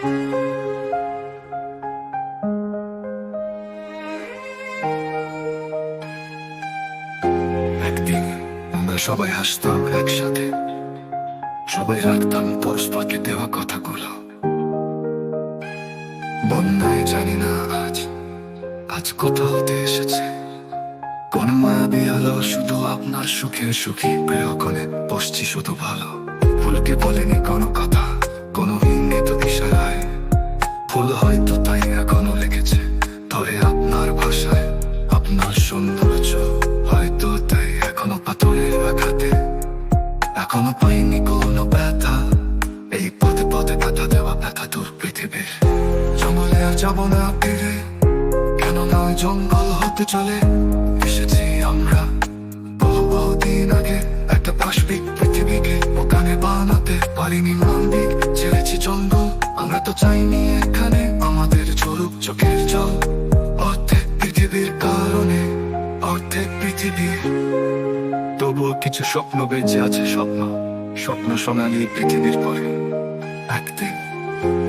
একদিন আমরা সবাই হাসতাম একসাথে। সবাই রাখতাম পরস্পরকে দেওয়া কথাগুলো। বন্যায় জানি না আজ আজ কথা হতে এসেছে। কোন মায়াবী আলো শুধু আপনার সুখের সুখী প্রিয় কোণে বসছি শুধু ভালো। ফুলকে বলেনি কোনো কথা। কোনো ইঙ্গিত ইশারায় হয়তো তাই এখনও আপনার ভাষায়, আপনার সৌন্দর্য হয়তো তাই এখনও আঘাতে। এখনও পাইনি কোনো ব্যথা। এই পথে পথে ব্যথা দেওয়া ব্যথা দূর পৃথিবীর। জঙ্গলে আর না ফিরে। কেন নয় জঙ্গল হতে চলে। এসেছি আমরা বহু বহুদিন আগে। একটা পাশবিক পৃথিবীকে ওখানে বানাতে পারিনি তো চাইনি এখানে আমাদের ঝরুক চোখের জল। অর্ধেক পৃথিবীর কারণে, অর্ধেক পৃথিবীর। তবুও কিছু স্বপ্ন বেঁচে আছে স্বপ্ন স্বপ্ন সোনালি পৃথিবীর পরে। একদিন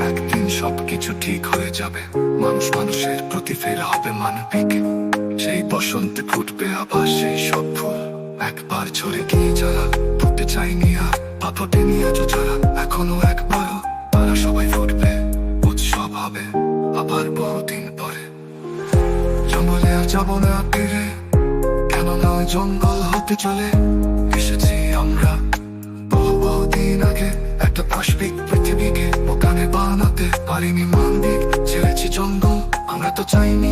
একদিন সবকিছু ঠিক হয়ে যাবে। মানুষ মানুষের প্রতি ফেরা হবে মানবিক। সেই বসন্তে ফুটবে আবার সেই সব ফুল। একবার ঝরে গিয়ে যারা, ফুটতে চাইনি আর, বা ফোটেনি যারা, এখনও একবারও আবার বহুদিন পরে জঙ্গলে আর যাব না ফিরে কেন না জঙ্গল হতে চলে এসেছি আমরা। বহু বহুদিন আগে একটা পাশবিক পৃথিবীকে ওখানে বানাতে পারিনি মন্দির ছেড়েছি জঙ্গল, আমরা তো চাইনি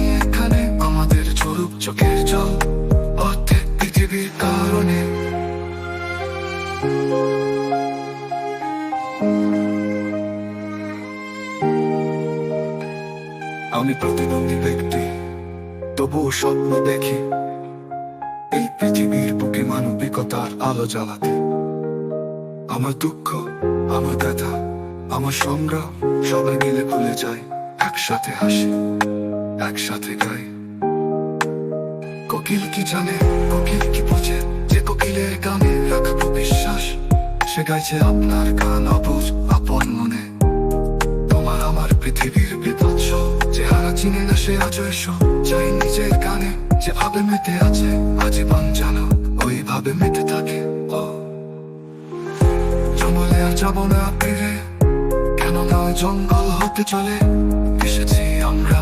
আমি প্রতিবন্ধী ব্যক্তি। তবুও স্বপ্ন দেখি এই পৃথিবীর বুকে মানবিকতার আলো জ্বালাতে। আমার দুঃখ, আমার ব্যথা, আমার সংগ্রাম সবাই মিলে ভুলে যায়, একসাথে হাসি, একসাথে গাই। কোকিল কি জানে, কোকিল কি বোঝে? যে কোকিলের গানে রাখব বিশ্বাস, সে গাইছে আপনার গান অবুঝ। না সে আজও এসো, চাই নিজের গানে যেভাবে মেতে আছে আজীবন জানো, ওইভাবে মেতে থাকে। জঙ্গলে আর না ফিরে কেন নয় জঙ্গল হতে চলে। এসেছি আমরা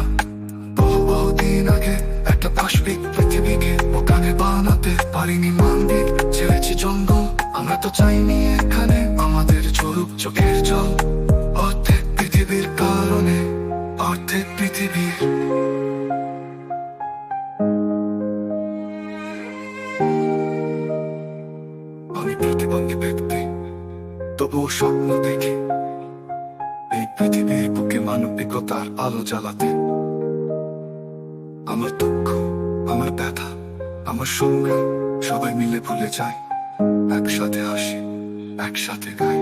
বহু বহুদিন আগে, একটা পাশবিক পৃথিবীকে ওখানে বানাতে পারিনি মন্দির ছেড়েছি জঙ্গল, আমরা তো চাইনি এখানে, আমাদের ঝরুক চোখের জল। অর্ধেক পৃথিবীর কারণে অর্ধেক পৃথিবীর আমি প্রতিবন্ধী ব্যক্তি তবুও স্বপ্ন দেখি এই পৃথিবীর বুকে মানবিকতার আলো জ্বালাতে আমার দুঃখ আমার ব্যথা আমার সংগ্রাম সবাই মিলে ভুলে যায় একসাথে হাসি একসাথে গাই